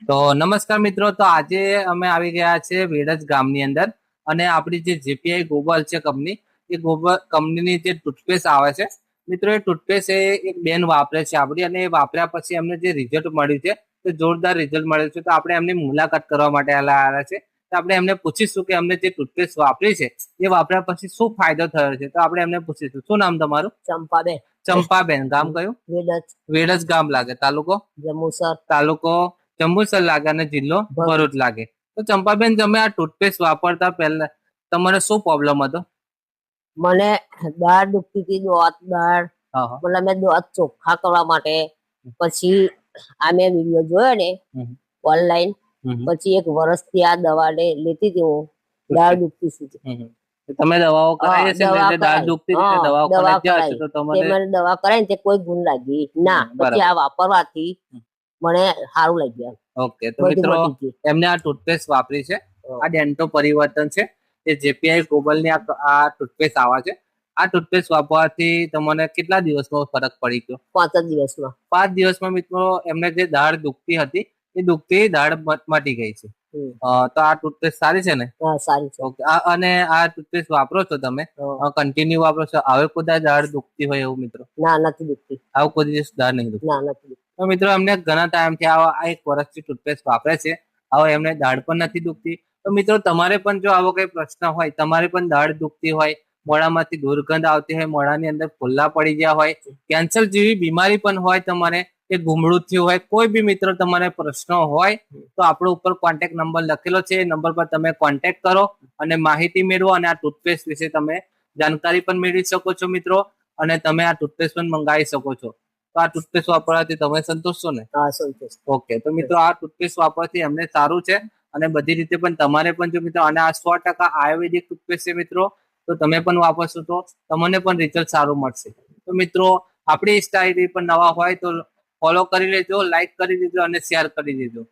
તો નમસ્કાર મિત્રો તો આજે અમે આવી ગયા છે વેડજ ગામની અંદર અને આપણી જે જેપીઆઈ ગોબલ છે કંપની એ ગોબલ કંપનીની જે ટૂથપેસ્ટ આવે છે મિત્રો એ ટૂથપેસ્ટ એ એક બેન વાપરે છે આપણી અને એ વાપર્યા પછી એમને જે રિઝલ્ટ મળ્યું છે તે જોરદાર રિઝલ્ટ મળ્યું છે. તો આપણે એમની મુલાકાત કરવા માટે આવ્યા છે. તો આપણે એમને પૂછીશું કે અમને જે ટૂથપેસ્ટ વાપરી છે એ વાપર્યા પછી શું ફાયદો થયો છે? તો આપણે એમને પૂછીશું. શું નામ તમારું? ચંપાબેન. ચંપાબેન. ગામ કયું? વેડજ વેડજ ગામ લાગે. તાલુકો? જમુસર તાલુકો જંબુસર લાગે અને જિલ્લો ભરૂચ. લાગે. તો ચંપાબેન તમે આ ટૂથપેસ્ટ વાપરતા પહેલા તમારે શું પ્રોબ્લેમ હતો? મને દાળ દુખતી હતી દોત દાળ. મતલબ મેં દોત ચોખ્ખા કરવા માટે. પછી આ મેં વીડિયો જોયો ને ઓનલાઈન. પછી એક વર્ષથી આ દવા ને લેતી હતી હું. દાળ દુખતી. તો તમે દવાઓ કરાવી છે એટલે દાળ દુખતી હતી દવાઓ કરાવી છે તો તે તમારે મને દવા કરાવી તે કોઈ ગુણ લાગી ના. પછી આ વાપરવાથી. મને સારું લાગ્યું ઓકે તો મિત્રો એમને આ ટૂથપેસ્ટ વાપરી છે. આ ડેન્ટો પરિવર્તન છે. એ જેપીઆઈ ગ્લોબલની આ ટૂથપેસ્ટ આવે છે. આ ટૂથપેસ્ટ વાપરવાથી તમને કેટલા દિવસમાં ફરક પડી ગયો? પાંચ જ દિવસમાં. પાંચ દિવસમાં મિત્રો એમને જે દાઢ દુખતી હતી એ દુખતી દાઢ મટી ગઈ છે. તો આ ટૂથપેસ્ટ સારી છે ને? સારી છે. ઓકે અને આ ટૂથપેસ્ટ વાપરો છો તમે? કન્ટિન્યુ વાપરો છો? હવે કોઈ દાઢ દુખતી હોય એવું મિત્રો? ના નથી દુખતી. આવું કોઈ દિવસ દાઢ નહીં દુખતી? ના નથી તો મિત્રો એમને ઘણા ટાઈમથી આ આ એક વર્ષથી ટૂથપેસ્ટ વાપરે છે. હવે એમને દાઢ પણ નથી દુખતી. તો મિત્રો, તમારે પણ જો આવો કઈ પ્રશ્ન હોય, તમારે પણ દાઢ દુખતી હોય મોડામાંથી દુર્ગંધ આવતી હોય મોડાની અંદર ફુલ્લા પડી ગયા હોય, કેન્સર જેવી બીમારી પણ હોય તમારે, કે ગુમડું થયું હોય, કોઈ બી મિત્રો તમારે પ્રશ્નો હોય, તો આપણો ઉપર કોન્ટેક્ટ નંબર લખેલો છે. એ નંબર પર તમે કોન્ટેક્ટ કરો અને માહિતી મેળવો અને આ ટૂથપેસ્ટ વિશે તમે જાણકારી પણ મેળવી શકો છો મિત્રો અને તમે આ ટૂથપેસ્ટ પણ મંગાવી શકો છો. તો આ ટૂથપેસ્ટ વાપરવાથી તમે સંતોષ છો ને? હા સંતોષ. ઓકે તો મિત્રો આ ટૂથપેસ્ટ વાપરવાથી એમને સારું છે અને બધી રીતે પણ તમારે પણ જો મિત્રો અને આ સો ટકા આયુર્વેદિક ટૂથપેસ્ટ છે મિત્રો તો તમે પણ વાપરશો તો તમને પણ રિઝલ્ટ સારું મળશે. તો મિત્રો આપણી સ્ટાઇલ પણ નવા હોય તો ફોલો કરી લેજો લાઈક કરી દેજો અને શેર કરી દેજો.